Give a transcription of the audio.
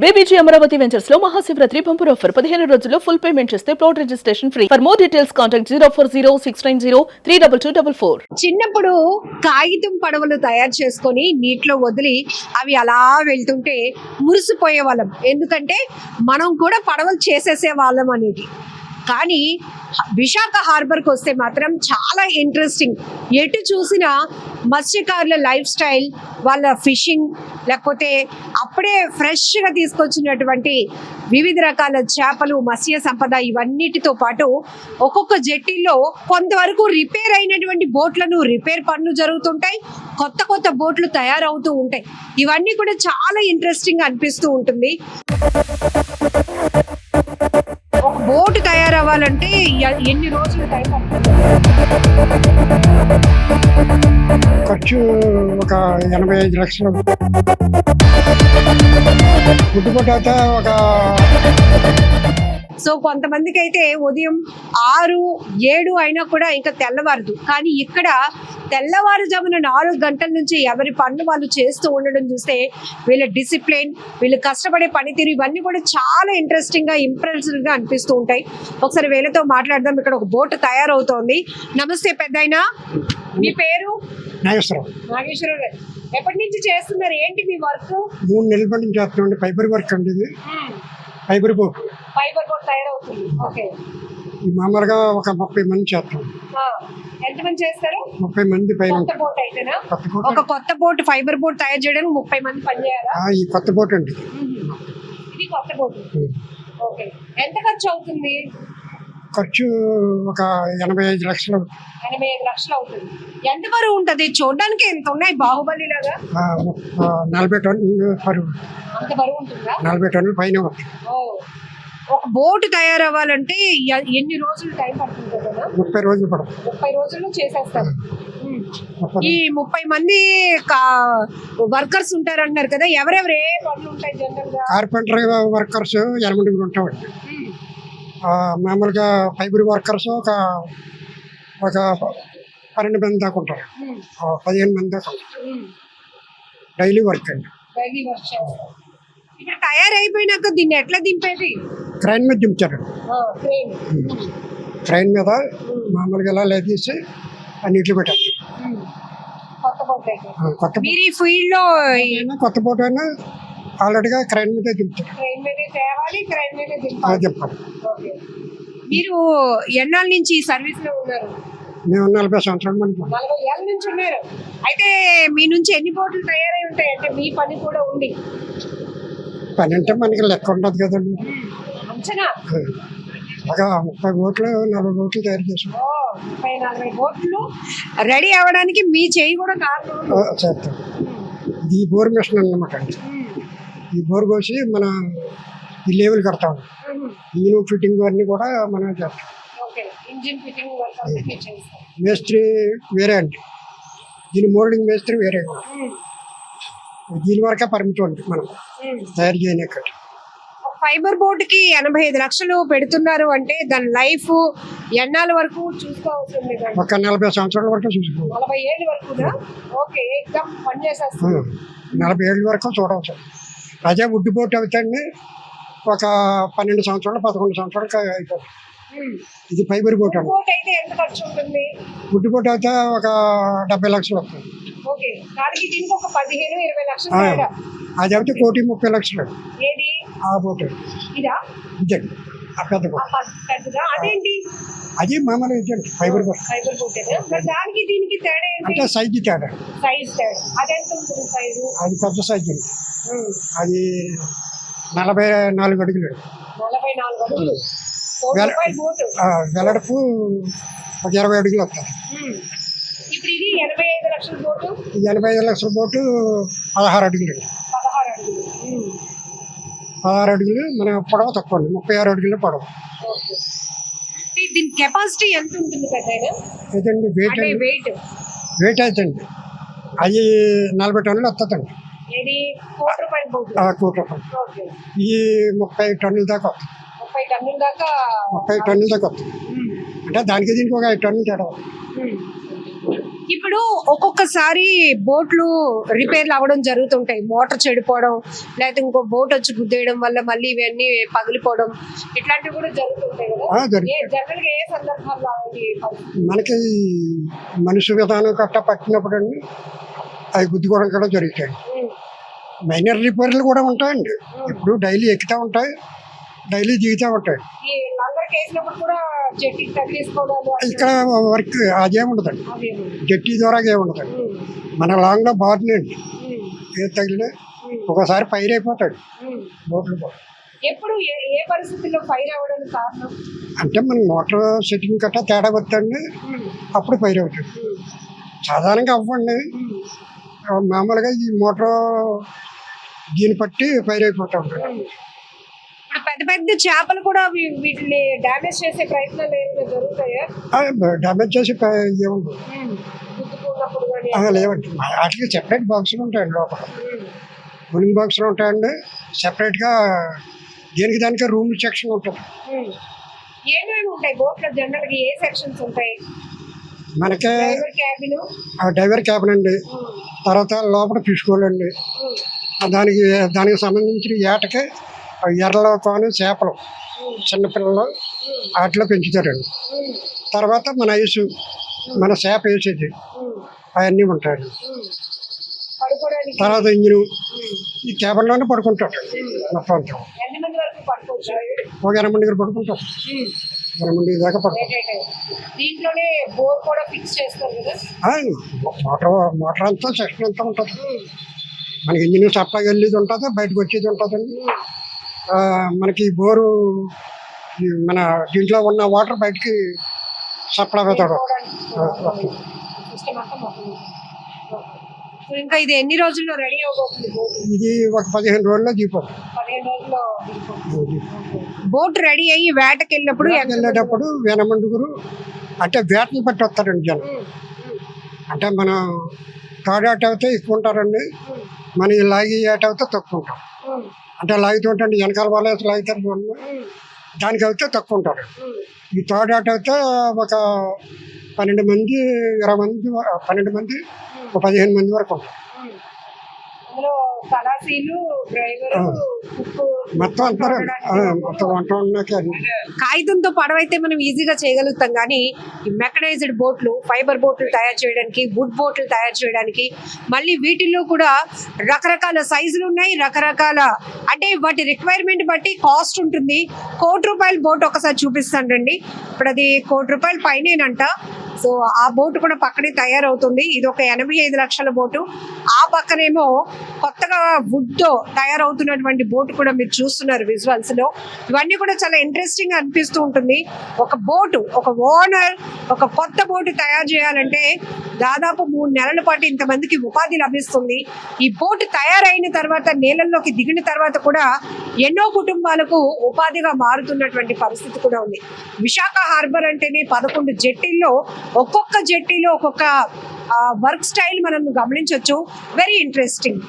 BBG Amaravati వెంచర్స్లో Mahashivratri bumper offer. పదిహేను రోజుల్లో ఫుల్ పేమెంట్ చేస్తే plot registration free. For more details contact zero four zero six nine zero three double two double four. చిన్నప్పుడు కాగితం పడవలు తయారు చేసుకొని నీటిలో వదిలి అవి అలా వెళ్తుంటే మురిసిపోయే వాళ్ళం ఎందుకంటే మనం కూడా పడవలు చేసేసే వాళ్ళం అనేది. కానీ విశాఖ హార్బర్కి వస్తే మాత్రం చాలా ఇంట్రెస్టింగ్. ఎటు చూసినా మత్స్యకారుల లైఫ్ స్టైల్ వాళ్ళ ఫిషింగ్ లేకపోతే అప్పుడే ఫ్రెష్గా తీసుకొచ్చినటువంటి వివిధ రకాల చేపలు మత్స్య సంపద ఇవన్నిటితో పాటు ఒక్కొక్క జట్టిల్లో కొంతవరకు రిపేర్ అయినటువంటి బోట్లను రిపేర్ పనులు జరుగుతుంటాయి. కొత్త కొత్త బోట్లు తయారవుతూ ఉంటాయి. ఇవన్నీ కూడా చాలా ఇంట్రెస్టింగ్ అనిపిస్తూ ఉంటుంది. ఒక బోట్ తయారవ్వాలంటే ఎన్ని రోజులు టైం పడుతుంది? ఖర్చు ఒక ఎనభై ఐదు లక్షలు. గుడ్డుపట్టు ఒక సో కొంతమందికి అయితే ఉదయం ఆరు ఏడు అయినా కూడా ఇంకా తెల్లవారదు. కానీ ఇక్కడ తెల్లవారుజామున నాలుగు గంటల నుంచి ఎవరి పనులు వాళ్ళు చేస్తూ ఉండడం చూస్తే వీళ్ళ డిసిప్లిన్ వీళ్ళు కష్టపడే పనితీరు ఇవన్నీ కూడా చాలా ఇంట్రెస్టింగ్గా ఇంప్రెసివ్గా అనిపిస్తూ ఉంటాయి. ఒకసారి వీళ్ళతో మాట్లాడదాం. ఇక్కడ ఒక బోట్ తయారవుతోంది. నమస్తే పెద్దాయన. మీ పేరు? నాగేశ్వరం నాగేశ్వరరావు గారు. ఎప్పటి నుంచి చేస్తున్నారు? ఏంటి మీ వర్క్? మూడు నెలల పని నుంచి చేస్తున్నాండి ఫైబర్ వర్క్ అండి ఇది. ఫైబర్ బోట్ ఫైబర్ బోట్ తయారవుతుంది. ఓకే. ఈ మామూలుగా ఒక ముప్పై మంది చేస్తాం. ఎంతమంది చేస్తారు? ముప్పై మంది పైన కొత్త బోట్ అయితేనా? ఒక కొత్త బోట్ ఫైబర్ బోట్ తయారు చేయడానికి ముప్పై మంది పనిచేయాలా? ఈ కొత్త బోట్ అండి. ఇది కొత్త బోట్ ఓకే. ఎంత ఖర్చు అవుతుంది? ఖర్చు ఒక ఎనభై ఐదు లక్షలు. ఎనభై ఐదు లక్షలు అవుతుంది. ఎంత బరువు ఉంటది? చూడడానికి ఎంత ఉన్నాయి బాహుబలి లాగా? నలభై టన్నులు పరు అంత బరువు ఉంటుందా? నలభై టన్నులు పైన ఒక. బోట్ తయారవ్వాలంటే ఎన్ని రోజులు టైం పడుతుంది కదా? ముప్పై రోజులు పడదు ముప్పై రోజుల్లో చేసేస్తారు. ఈ ముప్పై మంది వర్కర్స్ ఉంటారు అంటున్నారు కదా ఎవరెవరు ఏ పనులు ఉంటాయి జనరల్గా? కార్పెంటర్ వర్కర్స్ ఎనమండుగురు ఉంటామండి మామూలుగా ఫైబర్ వర్కర్స్ ఒక ఒక పన్నెండు మంది దాకా ఉంటారు. పదిహేను మంది దాకా. డైలీ వర్క్ అండి. ఇప్పుడు తయారైపోయినాక దీన్ని ఎట్లా దింపేది? ట్రైన్ మీద దింపుతారు. ట్రైన్ మీద మామూలుగా ఇలా లేదీసి అన్నిట్లు పెట్టారు కొత్త ఆ, కొత్త అయినా కొత్త బోట్ అయినా ఆల్రెడీగా ట్రైన్ మీదే దింపుతారు ట్రైన్ మీదే తేవాలి ట్రైన్ మీదే చెప్పాలి. ఓకే. మీరు ఎన్నాళ్ళ నుంచి ఈ సర్వీస్లో ఉన్నారు? మేము నలభై సంవత్సరాల మంది నలభై ఏళ్ళ నుంచి ఉన్నారు. అయితే మీ నుంచి ఎన్ని బోట్లు తయారై ఉంటాయి? అంటే మీ పని కూడా ఉంది పని అంటే మనకి లెక్క ఉండదు కదండి. అంచనా? ఒక ముప్పై బోట్లు నలభై బోట్లు తయారు చేసాం ఓ ముప్పై నలభై బోట్లు రెడీ అవ్వడానికి మీ చేయి కూడా కారణం. ఆ, చేస్తాం. ఇది బోర్ మిషన్ అన్నమాట ఈ బోర్ కోసి మన ఈ లేవులు కడతాం ఇంజిన్ ఫిట్టింగ్ అన్నీ కూడా మనం చేస్తాం. వర్క్ మేస్త్రి వేరే అండి. దీని మోల్డింగ్ మేస్త్రి వేరే. దీని వరకే పరిమితం అండి మనం తయారు చేయనక్కడ ఫైబర్ బోర్డ్కి ఎనభై ఐదు లక్షలు పెడుతున్నారు అంటే దాని లైఫ్ ఎన్నాళ్ళ వరకు చూసుకోవాల్సి ఉంది కదా? ఒక నలభై సంవత్సరాల వరకు చూసుకోవాలి. నలభై ఏళ్ళ ఓకే. ఎగ్జామ్ చేసేస్తుంది నలభై ఏళ్ళ వరకు చూడవచ్చు. అదే వుడ్ బోట్ అవుతాండి ఒక పన్నెండు సంవత్సరాలు పదకొండు సంవత్సరాలకు అయిపోతుంది. ఇది ఫైబర్ బోట్ అండి. బోట్ అయితే బోట్ ఒక డెబ్బై లక్షలు వస్తుంది. అది అయితే కోటి ముప్పై లక్షలు. ఆ బోట్ ఇదా? ఆ పెద్ద అది మామూలు ఇదండి ఫైబర్ బోట్ ఫైబర్ బోట్ మరి దానికి దీనికి తేడా ఏంటి? అంటే సైజు తేడా. అది పెద్ద సైజు అది నలభై నాలుగు అడుగులు. నలభై నాలుగు అడుగులు. కోటి వేల- రూపాయల బోటు. ఆ, వెడల్పు ఒక ఇరవై అడుగులు ఇది ఎనభై ఐదు లక్షల బోటు. పదహారు అడుగులు. అండి పదహారు అడుగులు మన పొడవ తక్కువ ముప్పై ఆరు అడుగులు పొడవ. దీని కెపాసిటీ ఎంత ఉంటుంది వెయిట్ వెయిట్ అవుతుంది అది నలభై టన్నులు వస్తుందండి ఇది కోటి రూపాయల బోటు ఆ కోటి రూపాయలు. ఓకే. ఈ ముప్పై టన్నుల దాకా వస్తుంది. ముప్పై టన్నుల దాకా ముప్పై టన్నుల దాకా వస్తుంది. అంటే దానికి దీనికి ఒక ఐదు టన్నులు తేడా. ఇప్పుడు ఒక్కొక్కసారి బోట్లు రిపేర్లు అవ్వడం జరుగుతుంటాయి. మోటార్ చెడిపోవడం లేకపోతే ఇంకో బోట్ వచ్చి గుద్దేయడం వల్ల మళ్ళీ ఇవన్నీ పగిలిపోవడం ఇట్లాంటివి కూడా జరుగుతుంటాయి కదా. ఏ సందర్భాల్లో? మనకి మనిషి విధానం కట్ట పట్టినప్పుడు అవి గుద్దుకోవడం కూడా జరుగుతాయి. మైనర్ రిపేర్లు కూడా ఉంటాయండి. ఇప్పుడు డైలీ ఎక్కుతూ ఉంటాయి డైలీ దిగుతూ ఉంటాయి. ఇక్కడ వర్క్ అదేం ఉండదండి. అవేమో. జట్టి ద్వారా ఏమి ఉండదండి ఉమ్, మన లాంగ్లో బాగుందండి ఏది తగిలినా ఉమ్, ఒకసారి ఫైర్ అయిపోతాడు. బోట్లు కూడా. ఎప్పుడు ఏ ఏ పరిస్థితుల్లో ఫైర్ అవ్వడానికి కారణం? అంటే మన మోటార్ సెట్టింగ్ కట్ట తేడా వద్దండి అప్పుడు ఫైర్ అవుతుంది. సాధారణంగా అవ్వండి. మామూలుగా ఈ మోటార్ దీన్ని బట్టి ఫైర్ అయిపోతూ. ఇప్పుడు పెద్ద పెద్ద చేపలు కూడా వీ- వీటిని డ్యామేజ్ చేసే ప్రయత్నాలు ఏమైనా జరుగుతాయా? డ్యామేజ్ చేసి ఏముండదు ఉమ్, గుద్దుకున్నప్పుడు కానీ ఆ, లేవండి. వాటికి సెపరేట్ బాక్సులు ఉంటాయండి లోపల. కూలింగ్ బాక్సులు ఉంటాయండి. సెపరేట్గా దేనికి దానికి రూమ్ సెక్షన్ ఉంటుంది. ఏమేమి ఉంటాయి బోట్లో జనరల్గా ఏ సెక్షన్స్ ఉంటాయి? మనకే డ్రైవర్ క్యాబిన్ ఆ డ్రైవర్ క్యాబిన్ అండి. తర్వాత లోపల తీసుకోవాలండి దానికి దానికి సంబంధించిన ఏటకి ఎర్రలో కాను చేపలు చిన్నపిల్లలు వాటిలో పెంచుతారండి. తర్వాత మన ఐసు మన చేప వేసేది అవన్నీ ఉంటాయండి. తర్వాత ఇంజిన్ ఈ క్యాబిన్లోనే పడుకుంటాడు మొత్తం అంతా ఒక ఎనభై దగ్గర పడుకుంటాడు ఎనభై మంది దాకా పడుకుంటాడు మోటార్ మోటార్ అంతా సెక్షన్ అంతా ఉంటుంది. మనకి ఇంజిన్ సప్లై వెళ్ళేది ఉంటుంది బయటకు వచ్చేది ఉంటుందండి. మనకి బోరు మన దీంట్లో ఉన్న వాటర్ బయటికి సప్లై అవుతాడు. ఇంకా ఇది ఎన్ని రోజుల్లో రెడీ అవబోతుంది ఇది ఒక పదిహేను రోజుల్లో రోజుల్లో బోట్ రెడీ అయ్యి వేటకి వెళ్ళినప్పుడు వెళ్ళేటప్పుడు వెనమండుగురు అంటే వేటని బట్టి వస్తారండి జనం. అంటే మనం తాడాట అయితే ఎక్కువ ఉంటారండి. మన లాగి ఏటవుతే అయితే తక్కువ ఉంటాం. అంటే లాగుతుంటే వెనకాల వాళ్ళే లాగుతారు దానికి అయితే తక్కువ ఉంటారు. ఈ తాడాట అయితే ఒక పన్నెండు మంది ఇరవై మంది పన్నెండు మంది ఒక పదిహేను మంది వరకు ఉంటారు. అందులో కళాశీలు డ్రైవర్ మొత్తం మొత్తం వంట కాగితంతో పడవైతే మనం ఈజీగా చేయగలుగుతాం కానీ మెకనైజ్డ్ బోట్లు ఫైబర్ బోట్లు తయారు చేయడానికి వుడ్ బోట్లు తయారు చేయడానికి మళ్ళీ వీటిల్లో కూడా రకరకాల సైజులు ఉన్నాయి రకరకాల అంటే వాటి రిక్వైర్మెంట్ బట్టి కాస్ట్ ఉంటుంది. కోటి రూపాయల బోట్ ఒకసారి చూపిస్తానండి ఇప్పుడు అది కోటి రూపాయల పైనేనంట. సో ఆ బోట్ కూడా పక్కనే తయారవుతుంది. ఇది ఒక ఎనభై ఐదు లక్షల బోటు. ఆ పక్కనేమో కొత్తగా వుడ్తో తయారవుతున్నటువంటి బోట్ కూడా మీరు చూస్తున్నారు విజువల్స్లో ఇవన్నీ కూడా చాలా ఇంట్రెస్టింగ్ అనిపిస్తూ ఉంటుంది. ఒక బోటు ఒక ఓనర్ ఒక కొత్త బోటు తయారు చేయాలంటే దాదాపు మూడు నెలల పాటు ఇంతమందికి ఉపాధి లభిస్తుంది. ఈ బోటు తయారైన తర్వాత నీళ్ళల్లోకి దిగిన తర్వాత కూడా ఎన్నో కుటుంబాలకు ఉపాధిగా మారుతున్నటువంటి పరిస్థితి కూడా ఉంది. విశాఖ హార్బర్ అంటేనే పదకొండు జట్టీల్లో ఒక్కొక్క జట్టీలో ఒక్కొక్క వర్క్ స్టైల్ మనం గమనించవచ్చు వెరీ ఇంట్రెస్టింగ్